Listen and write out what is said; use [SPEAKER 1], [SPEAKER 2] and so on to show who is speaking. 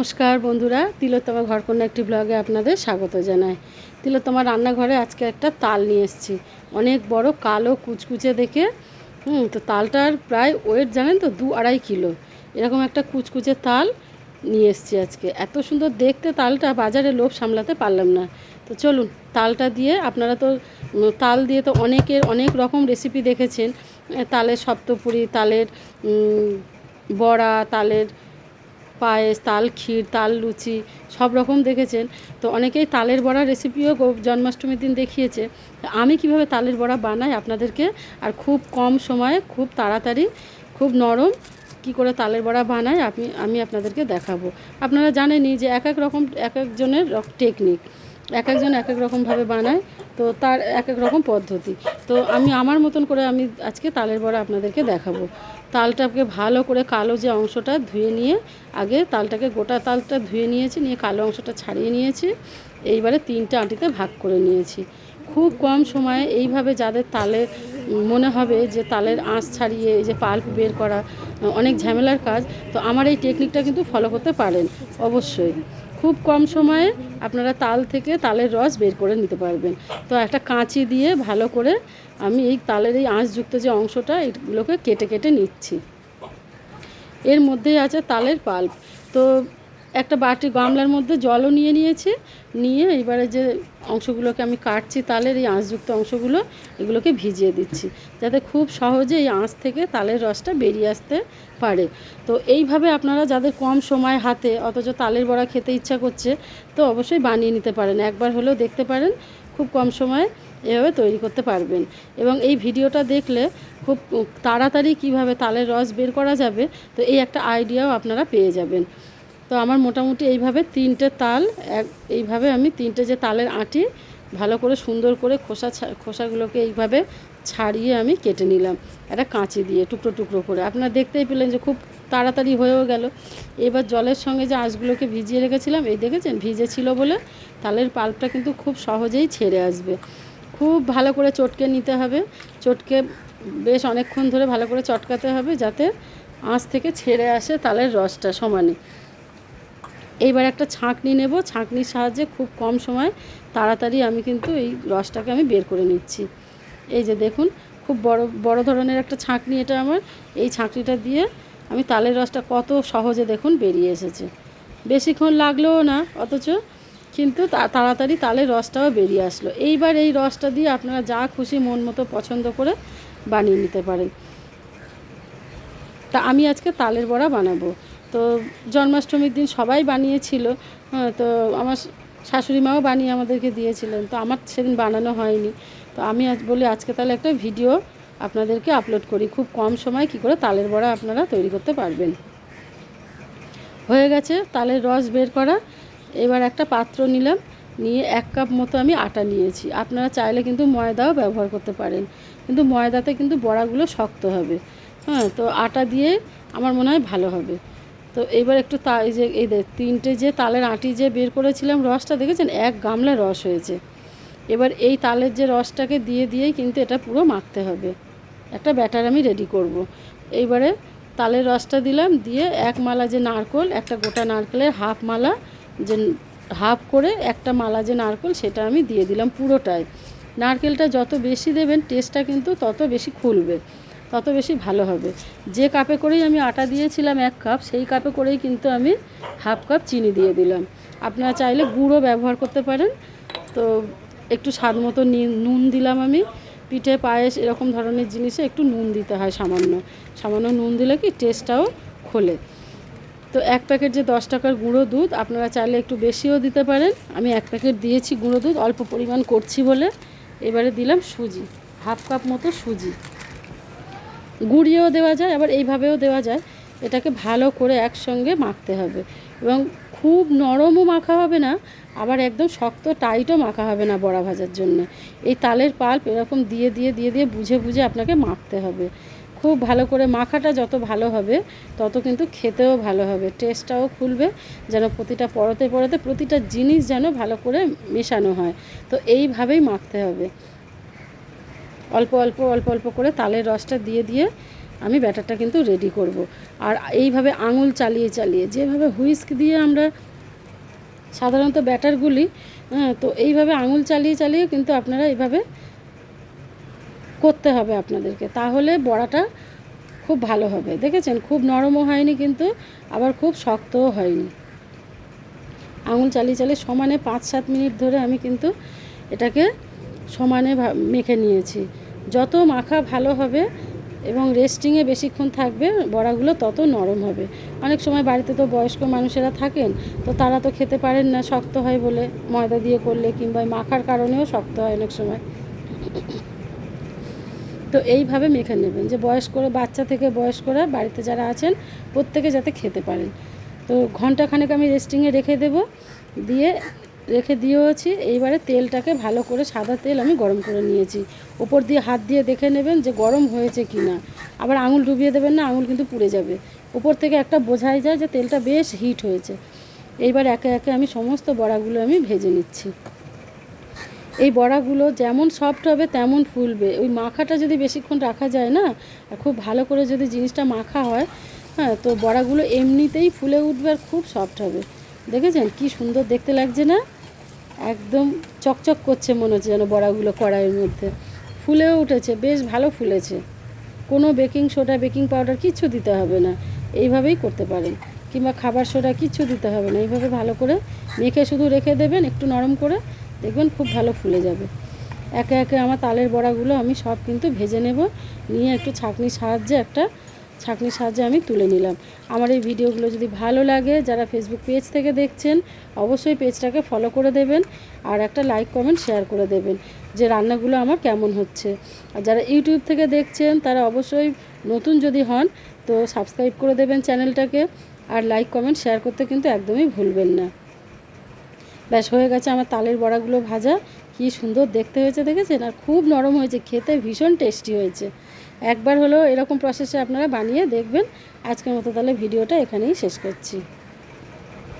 [SPEAKER 1] নমস্কার বন্ধুরা, তিলোত্তমা ঘরকন্যা একটি ব্লগে আপনাদের স্বাগত জানাই। তিলোত্তমা রান্নাঘরে আজকে একটা তাল নিয়ে এসেছি। অনেক বড় কালো কুচকুচে দেখে, হুম, তো তালটার প্রায় ওয়েট, জানেন তো, দু আড়াই কিলো। এরকম একটা কুচকুচে তাল নিয়ে এসেছি আজকে। এত সুন্দর দেখতে তালটা, বাজারে লোভ সামলাতে পারলাম না। তো চলুন, তালটা দিয়ে আপনারা তো তাল দিয়ে তো অনেকের অনেক রকম রেসিপি দেখেছেন। তালের সপ্তপুরি, তালের বড়া, তালের পায়েস, তাল ক্ষীর, তাল লুচি সব রকম দেখেছেন। তো অনেকেই তালের বড়া রেসিপিও জন্মাষ্টমীর দিন দেখিয়েছে। আমি কীভাবে তালের বড়া বানাই আপনাদেরকে? আর খুব কম সময়ে, খুব তাড়াতাড়ি, খুব নরম কি করে তালের বড়া বানাই আমি আমি আপনাদেরকে দেখাবো। আপনারা জানেনই যে এক এক রকম এক একজনের টেকনিক এক একজন এক এক রকমভাবে বানায়। তো তার এক এক রকম পদ্ধতি। তো আমি আমার মতন করে আমি আজকে তালের বড়া আপনাদেরকে দেখাবো। তালটাকে ভালো করে কালো যে অংশটা ধুয়ে নিয়ে আগে তালটাকে গোটা তালটা ধুয়ে নিয়েছি, নিয়ে কালো অংশটা ছাড়িয়ে নিয়েছি। এইবারে তিনটে আঁটিতে ভাগ করে নিয়েছি। খুব কম সময়ে এইভাবে যাদের তালে মনে হবে যে তালের আঁশ ছাড়িয়ে এই যে পাল্প বের করা, অনেক ঝামেলার কাজ, তো আমার এই টেকনিকটা কিন্তু ফলো করতে পারেন, অবশ্যই। খুব কম সময়ে আপনারা তাল থেকে তালের রস বের করে নিতে পারবেন। তো একটা কাঁচি দিয়ে ভালো করে আমি এই তালের এই আঁশযুক্ত যে অংশটা, এগুলোকে কেটে কেটে নিচ্ছি। এর মধ্যেই আছে তালের পাল্প। তো একটা বাটি গামলার মধ্যে জলও নিয়ে নিয়েছি, নিয়ে এবারে যে অংশগুলোকে আমি কাটছি তালের এই আঁশযুক্ত অংশগুলো, এগুলোকে ভিজিয়ে দিচ্ছি, যাতে খুব সহজে এই আঁশ থেকে তালের রসটা বেরিয়ে আসতে পারে। তো এইভাবে আপনারা যাদের কম সময় হাতে, অথচ তালের বড়া খেতে ইচ্ছা করছে, তো অবশ্যই বানিয়ে নিতে পারেন। একবার হলেও দেখতে পারেন, খুব কম সময়ে এভাবে তৈরি করতে পারবেন। এবং এই ভিডিওটা দেখলে খুব তাড়াতাড়ি কীভাবে তালের রস বের করা যাবে, তো এই একটা আইডিয়াও আপনারা পেয়ে যাবেন। তো আমার মোটামুটি এইভাবে তিনটে তাল, এক, এইভাবে আমি তিনটে যে তালের আঁটি ভালো করে সুন্দর করে খোসা খোসাগুলোকে এইভাবে ছাড়িয়ে আমি কেটে নিলাম। একটা কাঁচি দিয়ে, টুকরো টুকরো করে। আপনারা দেখতেই পেলেন যে খুব তাড়াতাড়ি হয়েও গেল। এবার জলের সঙ্গে যে আঁশগুলোকে ভিজিয়ে রেখেছিলাম, এই দেখেছেন? ভিজে ছিল বলে তালের পাল্পটা কিন্তু খুব সহজেই ছেড়ে আসবে। খুব ভালো করে চটকে নিতে হবে। চটকে বেশ অনেকক্ষণ ধরে ভালো করে চটকাতে হবে যাতে আঁশ থেকে ছেড়ে আসে তালের রসটা সমানে। এইবার একটা ছাঁকনি নেব। ছাঁকনির সাহায্যে খুব কম সময় তাড়াতাড়ি আমি কিন্তু এই রসটাকে আমি বের করে নিচ্ছি। এই যে দেখুন, খুব বড় বড় ধরনের একটা ছাঁকনি এটা আমার। এই ছাঁকনিটা দিয়ে আমি তালের রসটা কত সহজে দেখুন বেরিয়ে এসেছে। বেশিক্ষণ লাগলেও না অথচ, কিন্তু তাড়াতাড়ি তালের রসটাও বেরিয়ে আসলো। এইবার এই রসটা দিয়ে আপনারা যা খুশি মন মতো পছন্দ করে বানিয়ে নিতে পারেন। তা আমি আজকে তালের বড়া বানাবো। তো জন্মাষ্টমীর দিন সবাই বানিয়েছিল তো আমার শাশুড়ি মাও বানিয়ে আমাদেরকে দিয়েছিলেন, তো আমার সেদিন বানানো হয়নি। তো আমি আজ বলি আজকে তাহলে একটা ভিডিও আপনাদেরকে আপলোড করি, খুব কম সময় কি করে তালের বড়া আপনারা তৈরি করতে পারবেন। হয়ে গেছে তালের রস বের করা, এবার একটা পাত্র নিলাম, নিয়ে এক কাপ মতো আমি আটা নিয়েছি। আপনারা চাইলে কিন্তু ময়দাও ব্যবহার করতে পারেন, কিন্তু ময়দাতে কিন্তু বড়াগুলো শক্ত হবে। হ্যাঁ তো আটা দিয়ে আমার মনে হয় ভালো হবে। তো এবার একটু তা, এই যে, এই তিনটে যে তালের আঁটি যে বের করেছিলাম রসটা, দেখেছেন? এক গামলা রস হয়েছে। এবার এই তালের যে রসটাকে দিয়ে দিয়েই কিন্তু এটা পুরো মাখতে হবে। একটা ব্যাটার আমি রেডি করব। এইবারে তালের রসটা দিলাম, দিয়ে এক মালা যে নারকোল, একটা গোটা নারকেলের হাফ মালা যে, হাফ করে একটা মালা যে নারকেল, সেটা আমি দিয়ে দিলাম পুরোটাই। নারকেলটা যত বেশি দেবেন টেস্টটা কিন্তু তত বেশি খুলবে। তত বেশি ভালো হবে। যে কাপে করেই আমি আটা দিয়েছিলাম এক কাপ সেই কাপে করেই কিন্তু আমি হাফ কাপ চিনি দিয়ে দিলাম। আপনারা চাইলে গুঁড়ো ব্যবহার করতে পারেন। তো একটু স্বাদ মতো নুন দিলাম আমি। পিঠে পায়েস এরকম ধরনের জিনিসে একটু নুন দিতে হয় সামান্য। সামান্য নুন দিলে কি টেস্টটাও খোলে। তো এক প্যাকেট যে দশ টাকার গুঁড়ো দুধ, আপনারা চাইলে একটু বেশিও দিতে পারেন। আমি এক প্যাকেট দিয়েছি গুঁড়ো দুধ, অল্প পরিমাণ করছি বলে। এবারে দিলাম সুজি হাফ কাপ মতো সুজি। গুঁড়িয়েও দেওয়া যায়, আবার এইভাবেও দেওয়া যায়। এটাকে ভালো করে একসঙ্গে মাখতে হবে। এবং খুব নরমও মাখা হবে না, আবার একদম শক্ত টাইটও মাখা হবে না বড়া ভাজার জন্য। এই তালের পাল্প এরকম দিয়ে দিয়ে দিয়ে দিয়ে বুঝে বুঝে আপনাকে মাখতে হবে। খুব ভালো করে মাখাটা যত ভালো হবে, তত কিন্তু খেতেও ভালো হবে। টেস্টটাও খুলবে, যেন প্রতিটা পরতে পরতে প্রতিটা জিনিস যেন ভালো করে মেশানো হয়। তো এইভাবেই মাখতে হবে। অল্প অল্প অল্প অল্প করে তালের রসটা দিয়ে দিয়ে আমি ব্যাটারটা কিন্তু রেডি করব। আর এইভাবে আঙুল চালিয়ে চালিয়ে, যেভাবে হুইস্ক দিয়ে আমরা সাধারণত ব্যাটারগুলি হ্যাঁ তো এইভাবে আঙুল চালিয়ে চালিয়ে কিন্তু আপনারা এইভাবে করতে হবে আপনাদেরকে। তাহলে বড়াটা খুব ভালো হবে। দেখেছেন? খুব নরমও হয়নি কিন্তু আবার খুব শক্তও হয়নি। আঙুল চালিয়ে চালিয়ে সমানে পাঁচ, সাত মিনিট ধরে আমি কিন্তু এটাকে সমানে মেখে নিয়েছি। যত মাখা ভালো হবে এবং রেস্টিংয়ে বেশিক্ষণ থাকবে, বড়াগুলো তত নরম হবে। অনেক সময় বাড়িতে তো বয়স্ক মানুষেরা থাকেন, তো তারা তো খেতে পারেন না, শক্ত হয় বলে ময়দা দিয়ে করলে কিংবা মাখার কারণেও শক্ত হয় অনেক সময়। তো এইভাবে মেখে নেবেন যে বয়স্করা, বাচ্চা থেকে বয়স্করা বাড়িতে যারা আছেন, প্রত্যেকে যাতে খেতে পারেন। তো ঘন্টাখানেক আমি রেস্টিংয়ে রেখে দেব, দিয়ে রেখে দিয়েওছি। এইবারে তেলটাকে ভালো করে সাদা তেল আমি গরম করে নিয়েছি। ওপর দিয়ে হাত দিয়ে দেখে নেবেন যে গরম হয়েছে কি না আবার আঙুল ডুবিয়ে দেবেন না, আঙুল কিন্তু পুড়ে যাবে। উপর থেকে একটা বোঝাই যায় যে তেলটা বেশ হিট হয়েছে। এইবার একে একে আমি সমস্ত বড়াগুলো আমি ভেজে নিচ্ছি। এই বড়াগুলো যেমন সফট হবে, তেমন ফুলবে। ওই মাখাটা যদি বেশিক্ষণ রাখা যায় না খুব ভালো করে যদি জিনিসটা মাখা হয় হ্যাঁ তো বড়াগুলো এমনিতেই ফুলে উঠবে আর খুব সফট হবে। দেখেছেন? কি সুন্দর দেখতে লাগছে না? একদম চকচক করছে মনে হচ্ছে যেন বড়াগুলো কড়াইয়ের মধ্যে। ফুলেও উঠেছে, বেশ ভালো ফুলেছে। কোনো বেকিং সোডা, বেকিং পাউডার কিচ্ছু দিতে হবে না। এইভাবেই করতে পারেন। কিংবা খাবার সোডা কিচ্ছু দিতে হবে না। এইভাবে ভালো করে মেখে শুধু রেখে দেবেন, একটু নরম করে দেখবেন খুব ভালো ফুলে যাবে। একে একে আমার তালের বড়াগুলো আমি সব কিন্তু ভেজে নেব। নিয়ে একটু ছাঁকনির সাহায্যে একটা ছাঁকনির সাহায্যে আমি তুলে নিলাম। আমার এই ভিডিওগুলো যদি ভালো লাগে, যারা ফেসবুক পেজ থেকে দেখছেন, অবশ্যই পেজটাকে ফলো করে দেবেন আর একটা লাইক কমেন্ট শেয়ার করে দেবেন যে রান্নাগুলো আমার কেমন হচ্ছে। আর যারা ইউটিউব থেকে দেখছেন, তারা অবশ্যই নতুন যদি হন, তো সাবস্ক্রাইব করে দেবেন চ্যানেলটাকে আর লাইক কমেন্ট শেয়ার করতে কিন্তু একদমই ভুলবেন না। ব্যাস, হয়ে গেছে আমার তালের বড়াগুলো ভাজা। কি সুন্দর দেখতে হয়েছে, দেখেছেন? আর খুব নরম হয়েছে, খেতে ভীষণ টেস্টি হয়েছে। একবার হলেও এরকম প্রসেসে আপনারা বানিয়ে দেখবেন। আজকের মতো তাহলে ভিডিওটা এখানেই শেষ করছি।